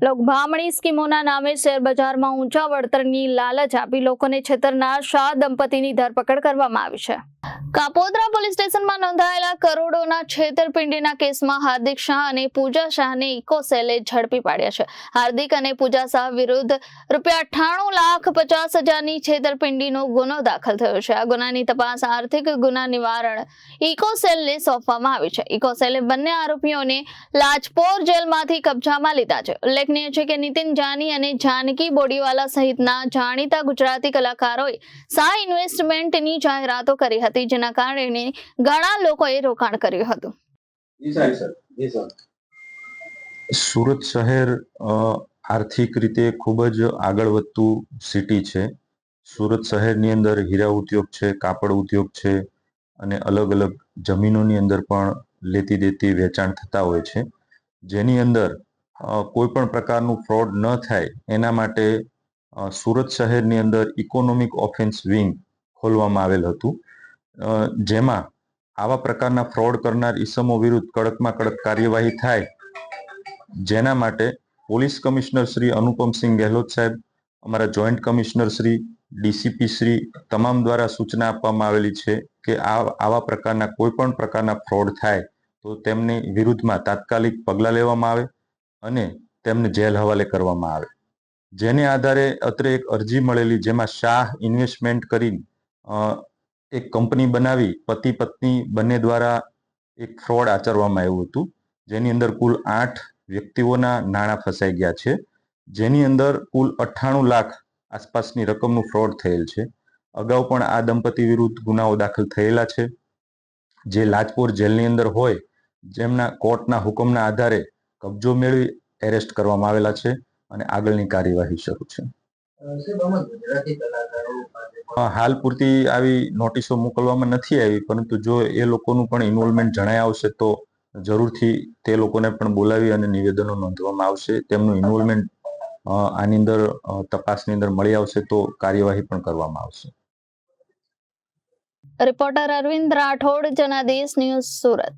લોકભામણી સ્કીમોના નામે શેરબજારમાં ઊંચા વળતરની લાલચ આપી લોકોને છેતરનાર શાહ દંપતીની ધરપકડ કરવામાં આવી છે. કાપોદ્રા પોલીસ સ્ટેશનમાં નોંધાયેલા કરોડોના છેતરપિંડીના કેસમાં હાર્દિક શાહ અને પૂજા શાહને ઇકોસેલે ઝડપી પાડ્યા છે. હાર્દિક અને પૂજા શાહ વિરુદ્ધ રૂપિયા અઠ્ઠાણું લાખ પચાસ હજારની છેતરપિંડીનો ગુનો દાખલ થયો છે. આ ગુનાની તપાસ આર્થિક ગુના નિવારણ ઇકોસેલને સોંપવામાં આવી છે. ઇકોસેલે બંને આરોપીઓને લાજપોર જેલમાંથી કબજામાં લીધા છે. ઉલ્લેખનીય છે કે નીતિન જાની અને જાનકી બોડીવાલા સહિતના જાણીતા ગુજરાતી કલાકારોએ શાહ ઇન્વેસ્ટમેન્ટની જાહેરાતો કરી હતી, જેના કારણે ઘણા લોકોએ રોકાણ કર્યું હતું. જી સાહેબ સર. જી સર. સુરત શહેર અ, આર્થિક રીતે ખૂબ જ આગળ વધતું સિટી છે. સુરત શહેરની અંદર હીરા ઉદ્યોગ છે કાપડ ઉદ્યોગ છે અને અલગ અલગ જમીનોની અંદર પણ લેતી દેતી વેચાણ થતા હોય છે. જેની અંદર કોઈ પણ પ્રકારનું ફ્રોડ ન થાય એના માટે સુરત શહેરની અંદર ઇકોનોમિક ઓફેન્સ વિંગ ખોલવામાં આવેલ હતું. જેમાં આવા પ્રકારના ફ્રોડ કરનાર ઈસમો વિરુદ્ધ કડકમાં કડક કાર્યવાહી થાય. જેના માટે પોલીસ કમિશનર શ્રી અનુપમસિંહ ગેહલોત સાહેબ અમારા joint commissioner Shri DCP Shri તમામ દ્વારા સૂચના આપવામાં આવેલી છે કે આ આવા પ્રકારના કોઈ પણ પ્રકારના ફ્રોડ થાય તો તેમની વિરુદ્ધમાં તાત્કાલિક પગલાં લેવામાં આવે અને તેમને જેલ હવાલે કરવામાં આવે. જેને આધારે અત્રે એક અરજી મળેલી જેમાં શાહ ઇન્વેસ્ટમેન્ટ કરી અ, એક કંપની બનાવી, પતિ પત્ની બંને દ્વારા એક ફ્રોડ આચરવામાં આવ્યું હતું. જેની અંદર કુલ આઠ વ્યક્તિઓના નાણાં ફસાઈ ગયા છે. જેની અંદર કુલ અઠ્ઠાણું લાખ આસપાસની રકમનું ફ્રોડ થયેલ છે. અગાઉ પણ આ દંપતી વિરુદ્ધ ગુનાઓ દાખલ થયેલા છે. જે લાજપોર જેલની અંદર હોય, જેમના કોર્ટના હુકમના આધારે કબજો મેળવી એરેસ્ટ કરવામાં આવેલા છે અને આગળની કાર્યવાહી શરૂ છે. હાલ પૂરતી આવી નોટિસો મોકલવામાં નથી આવી પરંતુ જો એ લોકોનું પણ ઇન્વોલ્વમેન્ટ જણાય આવશે તો જરૂરથી તે લોકોને પણ બોલાવી અને નિવેદનો નોંધવામાં આવશે. તેમનું ઇન્વોલ્વમેન્ટ આની અંદર તપાસની અંદર મળી આવશે તો કાર્યવાહી પણ કરવામાં આવશે. Reporter Arvind Rathod Janadesh news Surat.